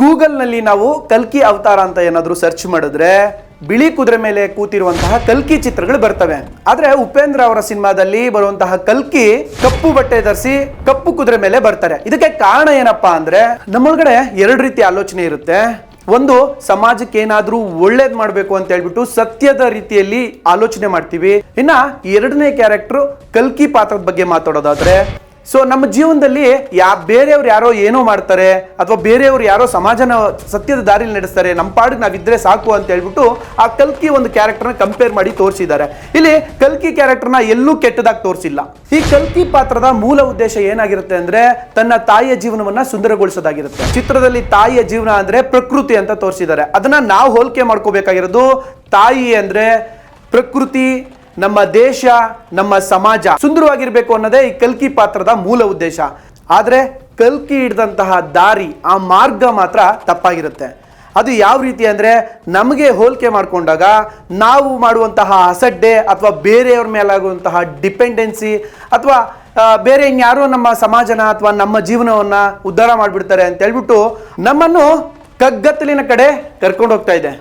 ಗೂಗಲ್ನಲ್ಲಿ ನಾವು ಕಲ್ಕಿ ಅವತಾರ ಅಂತ ಏನಾದರೂ ಸರ್ಚ್ ಮಾಡಿದ್ರೆ ಬಿಳಿ ಕುದುರೆ ಮೇಲೆ ಕೂತಿರುವಂತಹ ಕಲ್ಕಿ ಚಿತ್ರಗಳು ಬರ್ತವೆ. ಆದ್ರೆ ಉಪೇಂದ್ರ ಅವರ ಸಿನಿಮಾದಲ್ಲಿ ಬರುವಂತಹ ಕಲ್ಕಿ ಕಪ್ಪು ಬಟ್ಟೆ ಧರಿಸಿ ಕಪ್ಪು ಕುದುರೆ ಮೇಲೆ ಬರ್ತಾರೆ. ಇದಕ್ಕೆ ಕಾರಣ ಏನಪ್ಪಾ ಅಂದ್ರೆ ನಮ್ಮೊಳಗಡೆ ಎರಡು ರೀತಿ ಆಲೋಚನೆ ಇರುತ್ತೆ. ಒಂದು, ಸಮಾಜಕ್ಕೆ ಏನಾದ್ರೂ ಒಳ್ಳೇದ್ ಮಾಡಬೇಕು ಅಂತ ಹೇಳ್ಬಿಟ್ಟು ಸತ್ಯದ ರೀತಿಯಲ್ಲಿ ಆಲೋಚನೆ ಮಾಡ್ತೀವಿ. ಇನ್ನ ಎರಡನೇ ಕ್ಯಾರೆಕ್ಟರ್ ಕಲ್ಕಿ ಪಾತ್ರದ ಬಗ್ಗೆ ಮಾತಾಡೋದಾದ್ರೆ ಸೊ ನಮ್ಮ ಜೀವನದಲ್ಲಿ ಯಾ, ಬೇರೆಯವ್ರು ಯಾರೋ ಏನೋ ಮಾಡ್ತಾರೆ, ಅಥವಾ ಬೇರೆಯವ್ರು ಯಾರೋ ಸಮಾಜನ, ಸತ್ಯದ ದಾರಿಲಿ ನಡೆಸ್ತಾರೆ, ನಮ್ಮ ಪಾಡಿಗೆ ನಾವಿದ್ರೆ ಸಾಕು ಅಂತ ಹೇಳ್ಬಿಟ್ಟು ಆ ಕಲ್ಕಿ ಒಂದು ಕ್ಯಾರೆಕ್ಟರ್ನ ಕಂಪೇರ್ ಮಾಡಿ ತೋರಿಸಿದ್ದಾರೆ. ಇಲ್ಲಿ ಕಲ್ಕಿ ಕ್ಯಾರೆಕ್ಟರ್ನ ಎಲ್ಲೂ ಕೆಟ್ಟದಾಗಿ ತೋರಿಸಿಲ್ಲ. ಈ ಕಲ್ಕಿ ಪಾತ್ರದ ಮೂಲ ಉದ್ದೇಶ ಏನಾಗಿರುತ್ತೆ ಅಂದ್ರೆ ತನ್ನ ತಾಯಿಯ ಜೀವನವನ್ನ ಸುಂದರಗೊಳಿಸೋದಾಗಿರುತ್ತೆ. ಚಿತ್ರದಲ್ಲಿ ತಾಯಿಯ ಜೀವನ ಅಂದ್ರೆ ಪ್ರಕೃತಿ ಅಂತ ತೋರಿಸಿದ್ದಾರೆ. ಅದನ್ನ ನಾವು ಹೋಲಿಕೆ ಮಾಡ್ಕೋಬೇಕಾಗಿರೋದು ತಾಯಿ ಅಂದ್ರೆ ಪ್ರಕೃತಿ ನಮ್ಮ ದೇಶ, ನಮ್ಮ ಸಮಾಜ ಸುಂದರವಾಗಿರಬೇಕು ಅನ್ನೋದೇ ಈ ಕಲ್ಕಿ ಪಾತ್ರದ ಮೂಲ ಉದ್ದೇಶ. ಆದರೆ ಕಲ್ಕಿ ಹಿಡಿದಂತಹ ದಾರಿ ಆ ಮಾರ್ಗ ಮಾತ್ರ ತಪ್ಪಾಗಿರುತ್ತೆ. ಅದು ಯಾವ ರೀತಿ ಅಂದ್ರೆ ನಮಗೆ ಹೋಲಿಕೆ ಮಾಡಿಕೊಂಡಾಗ ನಾವು ಮಾಡುವಂತಹ ಅಸಡ್ಡೆ ಅಥವಾ ಬೇರೆಯವ್ರ ಮೇಲಾಗುವಂತಹ ಡಿಪೆಂಡೆನ್ಸಿ ಅಥವಾ ಬೇರೆ ಇನ್ಯಾರೋ ನಮ್ಮ ಸಮಾಜನ ಅಥವಾ ನಮ್ಮ ಜೀವನವನ್ನ ಉದ್ಧಾರ ಮಾಡಿಬಿಡ್ತಾರೆ ಅಂತ ಹೇಳ್ಬಿಟ್ಟು ನಮ್ಮನ್ನು ಕಗ್ಗತ್ತಲಿನ ಕಡೆ ಕರ್ಕೊಂಡು ಹೋಗ್ತಾ ಇದೆ.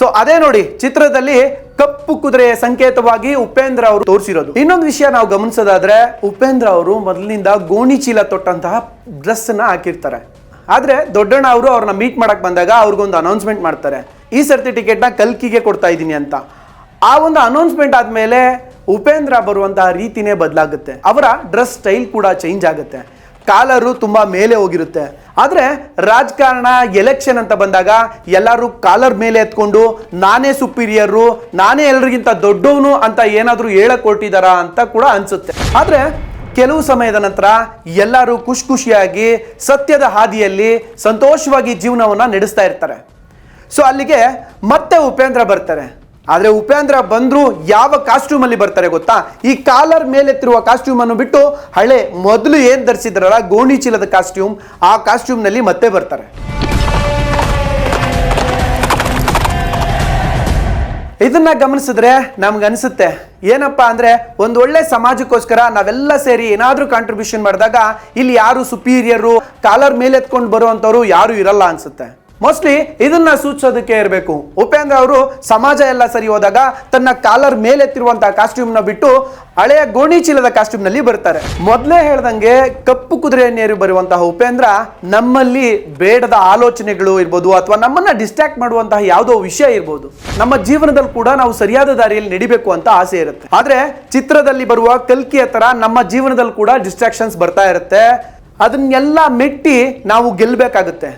ಸೊ ಅದೇ ನೋಡಿ, ಚಿತ್ರದಲ್ಲಿ ಕಪ್ಪು ಕುದುರೆಯ ಸಂಕೇತವಾಗಿ ಉಪೇಂದ್ರ ಅವರು ತೋರಿಸಿರೋದು. ಇನ್ನೊಂದು ವಿಷಯ ನಾವು ಗಮನಿಸೋದಾದ್ರೆ, ಉಪೇಂದ್ರ ಅವರು ಮೊದಲಿನಿಂದ ಗೋಣಿ ಚೀಲ ತೊಟ್ಟಂತಹ ಡ್ರೆಸ್ ಅನ್ನ ಹಾಕಿರ್ತಾರೆ. ಆದ್ರೆ ದೊಡ್ಡಣ್ಣ ಅವರು ಅವ್ರನ್ನ ಮೀಟ್ ಮಾಡಕ್ ಬಂದಾಗ ಅವ್ರಿಗೊಂದು ಅನೌನ್ಸ್ಮೆಂಟ್ ಮಾಡ್ತಾರೆ. ಈ ಸರ್ತಿ ಟಿಕೆಟ್ನ ಕಲ್ಕಿಗೆ ಕೊಡ್ತಾ ಇದ್ದೀನಿ ಅಂತ. ಆ ಒಂದು ಅನೌನ್ಸ್ಮೆಂಟ್ ಆದ್ಮೇಲೆ ಉಪೇಂದ್ರ ಬರುವಂತಹ ರೀತಿನೇ ಬದಲಾಗುತ್ತೆ. ಅವರ ಡ್ರೆಸ್ ಸ್ಟೈಲ್ ಕೂಡ ಚೇಂಜ್ ಆಗುತ್ತೆ. ಕಾಲರು ತುಂಬ ಮೇಲೆ ಹೋಗಿರುತ್ತೆ. ಆದರೆ ರಾಜಕಾರಣ ಎಲೆಕ್ಷನ್ ಅಂತ ಬಂದಾಗ ಎಲ್ಲರೂ ಕಾಲರ್ ಮೇಲೆ ಎತ್ಕೊಂಡು ನಾನೇ ಸುಪೀರಿಯರು ನಾನೇ ಎಲ್ರಿಗಿಂತ ದೊಡ್ಡವನು ಅಂತ ಏನಾದರೂ ಹೇಳಕ್ ಹೊರಟಿದಾರಾ ಅಂತ ಕೂಡ ಅನ್ಸುತ್ತೆ. ಆದರೆ ಕೆಲವು ಸಮಯದ ನಂತರ ಎಲ್ಲರೂ ಖುಷಿ ಖುಷಿಯಾಗಿ ಸತ್ಯದ ಹಾದಿಯಲ್ಲಿ ಸಂತೋಷವಾಗಿ ಜೀವನವನ್ನ ನಡೆಸ್ತಾ ಇರ್ತಾರೆ. ಸೊ ಅಲ್ಲಿಗೆ ಮತ್ತೆ ಉಪೇಂದ್ರ ಬರ್ತಾರೆ. ಆದ್ರೆ ಉಪೇಂದ್ರ ಬಂದ್ರು ಯಾವ ಕಾಸ್ಟ್ಯೂಮ್ ಅಲ್ಲಿ ಬರ್ತಾರೆ ಗೊತ್ತಾ? ಈ ಕಾಲರ್ ಮೇಲೆತ್ತಿರುವ ಕಾಸ್ಟ್ಯೂಮ್ ಅನ್ನು ಬಿಟ್ಟು ಹಳೆ ಮೊದಲು ಏನ್ ಧರಿಸಿದ್ರಲ್ಲ, ಗೋಣಿ ಚೀಲದ ಕಾಸ್ಟ್ಯೂಮ್ ಆ ಕಾಸ್ಟ್ಯೂಮ್ನಲ್ಲಿ ಮತ್ತೆ ಬರ್ತಾರೆ. ಇದನ್ನ ಗಮನಿಸಿದ್ರೆ ನಮ್ಗೆ ಅನಿಸುತ್ತೆ, ಏನಪ್ಪಾ ಅಂದ್ರೆ ಒಂದು ಒಳ್ಳೆ ಸಮಾಜಕ್ಕೋಸ್ಕರ ನಾವೆಲ್ಲ ಸೇರಿ ಏನಾದರೂ ಕಾಂಟ್ರಿಬ್ಯೂಷನ್ ಮಾಡಿದಾಗ ಇಲ್ಲಿ ಯಾರು ಸುಪೀರಿಯರು ಕಾಲರ್ ಮೇಲೆತ್ಕೊಂಡು ಬರುವಂತವ್ರು ಯಾರು ಇರಲ್ಲ ಅನ್ಸುತ್ತೆ. ಮೋಸ್ಟ್ಲಿ ಇದನ್ನ ಸೂಚಿಸೋದಕ್ಕೆ ಇರಬೇಕು. ಉಪೇಂದ್ರ ಅವರು ಸಮಾಜ ಎಲ್ಲ ಸರಿ ಹೋದಾಗ ತನ್ನ ಕಾಲರ್ ಮೇಲೆತ್ತಿರುವಂತಹ ಕಾಸ್ಟ್ಯೂಮ್ನ ಬಿಟ್ಟು ಹಳೆಯ ಗೋಣಿ ಚೀಲದ ಕಾಸ್ಟ್ಯೂಮ್ ಬರ್ತಾರೆ ಮೊದಲೇ ಹೇಳ್ದಂಗೆ ಕಪ್ಪು ಕುದುರೆಯನ್ನೇರಿ ಬರುವಂತಹ ಉಪೇಂದ್ರ ನಮ್ಮಲ್ಲಿ ಬೇಡದ ಆಲೋಚನೆಗಳು ಇರ್ಬೋದು ಅಥವಾ ನಮ್ಮನ್ನ ಡಿಸ್ಟ್ರಾಕ್ಟ್ ಮಾಡುವಂತಹ ಯಾವುದೋ ವಿಷಯ ಇರ್ಬೋದು. ನಮ್ಮ ಜೀವನದಲ್ಲಿ ಕೂಡ ನಾವು ಸರಿಯಾದ ದಾರಿಯಲ್ಲಿ ನಡಿಬೇಕು ಅಂತ ಆಸೆ ಇರುತ್ತೆ. ಆದ್ರೆ ಚಿತ್ರದಲ್ಲಿ ಬರುವ ಕಲ್ಕಿಯ ತರ ನಮ್ಮ ಜೀವನದಲ್ಲಿ ಕೂಡ ಡಿಸ್ಟ್ರಾಕ್ಷನ್ಸ್ ಬರ್ತಾ ಇರುತ್ತೆ. ಅದನ್ನೆಲ್ಲ ಮೆಟ್ಟಿ ನಾವು ಗೆಲ್ಲಬೇಕಾಗುತ್ತೆ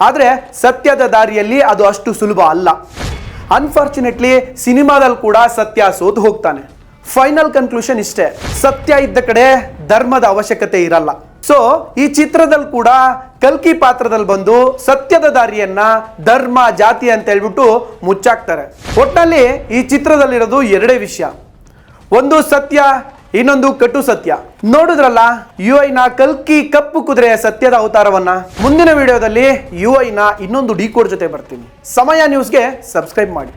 ಆದರೆ ಸತ್ಯದ ದಾರಿಯಲ್ಲಿ ಅದು ಅಷ್ಟು ಸುಲಭ ಅಲ್ಲ. ಅನ್ಫಾರ್ಚುನೇಟ್ಲಿ ಸಿನಿಮಾದಲ್ಲಿ ಕೂಡ ಸತ್ಯ ಸೋತು ಹೋಗ್ತಾನೆ. ಫೈನಲ್ ಕನ್ಕ್ಲೂಷನ್ ಇಷ್ಟೇ. ಸತ್ಯ ಇದ್ದ ಕಡೆ ಧರ್ಮದ ಅವಶ್ಯಕತೆ ಇರಲ್ಲ. ಸೊ ಈ ಚಿತ್ರದಲ್ಲಿ ಕೂಡ ಕಲ್ಕಿ ಪಾತ್ರದಲ್ಲಿ ಬಂದು ಸತ್ಯದ ದಾರಿಯನ್ನ ಧರ್ಮ, ಜಾತಿ ಅಂತ ಹೇಳ್ಬಿಟ್ಟು ಮುಚ್ಚಾಕ್ತಾರೆ. ಒಟ್ಟಿನಲ್ಲಿ ಈ ಚಿತ್ರದಲ್ಲಿರೋದು ಎರಡೇ ವಿಷಯ. ಒಂದು ಸತ್ಯ ಇನ್ನೊಂದು ಕಟು ಸತ್ಯ. ನೋಡಿದ್ರಲ್ಲ ಯು ಐನ ಕಲ್ಕಿ ಕಪ್ಪು ಕುದುರೆಯ ಸತ್ಯದ ಅವತಾರವನ್ನ? ಮುಂದಿನ ವಿಡಿಯೋದಲ್ಲಿ ಯು ಐನ ಇನ್ನೊಂದು ಡಿಕೋಡ್ ಜೊತೆ ಬರ್ತೀನಿ. ಸಮಯ ನ್ಯೂಸ್ಗೆ ಸಬ್ಸ್ಕ್ರೈಬ್ ಮಾಡಿ.